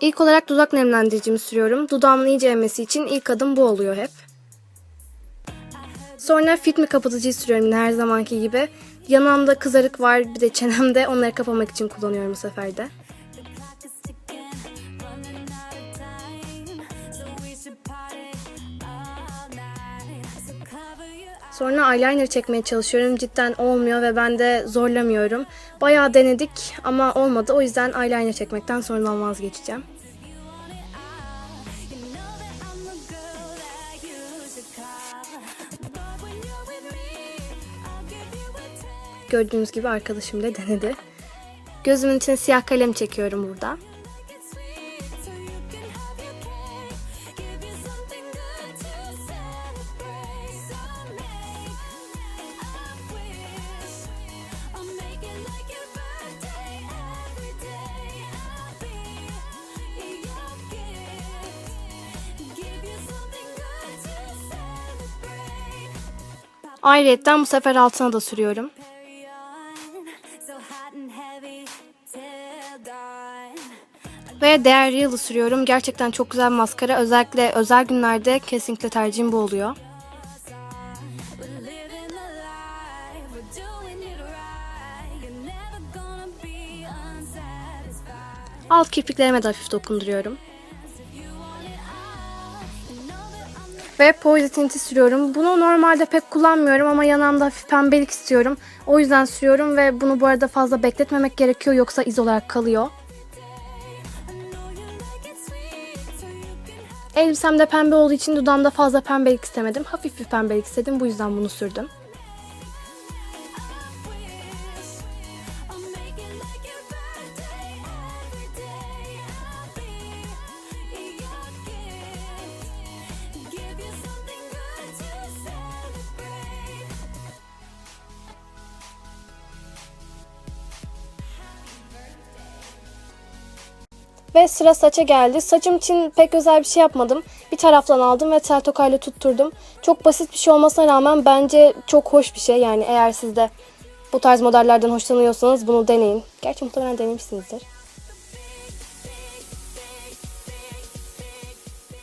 İlk olarak dudak nemlendiricimi sürüyorum. Dudağımın iyice emmesi için ilk adım bu oluyor hep. Sonra fit mi kapatıcıyı sürüyorum her zamanki gibi. Yanağımda kızarık var bir de çenemde onları kapamak için kullanıyorum bu sefer de. Sonra eyeliner çekmeye çalışıyorum. Cidden olmuyor ve ben de zorlamıyorum. Bayağı denedik ama olmadı. O yüzden eyeliner çekmekten sonradan vazgeçeceğim. Gördüğünüz gibi arkadaşım da denedi. Gözümün içine siyah kalem çekiyorum burada. Ayrıyetten bu sefer altına da sürüyorum. Ve Dare Real'ı sürüyorum. Gerçekten çok güzel maskara. Özellikle özel günlerde kesinlikle tercihim bu oluyor. Alt kirpiklerime de hafif dokunduruyorum. Ve Poise tinti sürüyorum. Bunu normalde pek kullanmıyorum ama yanağımda hafif pembelik istiyorum. O yüzden sürüyorum ve bunu bu arada fazla bekletmemek gerekiyor yoksa iz olarak kalıyor. Elbisem de pembe olduğu için dudağımda fazla pembelik istemedim. Hafif bir pembelik istedim. Bu yüzden bunu sürdüm. Ve sıra saça geldi. Saçım için pek özel bir şey yapmadım. Bir taraftan aldım ve tel tokayla tutturdum. Çok basit bir şey olmasına rağmen bence çok hoş bir şey. Yani eğer siz de bu tarz modellerden hoşlanıyorsanız bunu deneyin. Gerçi muhtemelen denemişsinizdir.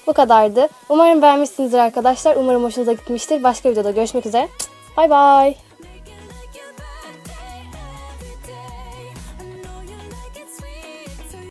Bu kadardı. Umarım beğenmişsinizdir arkadaşlar. Umarım hoşunuza gitmiştir. Başka videoda görüşmek üzere. Bay bay.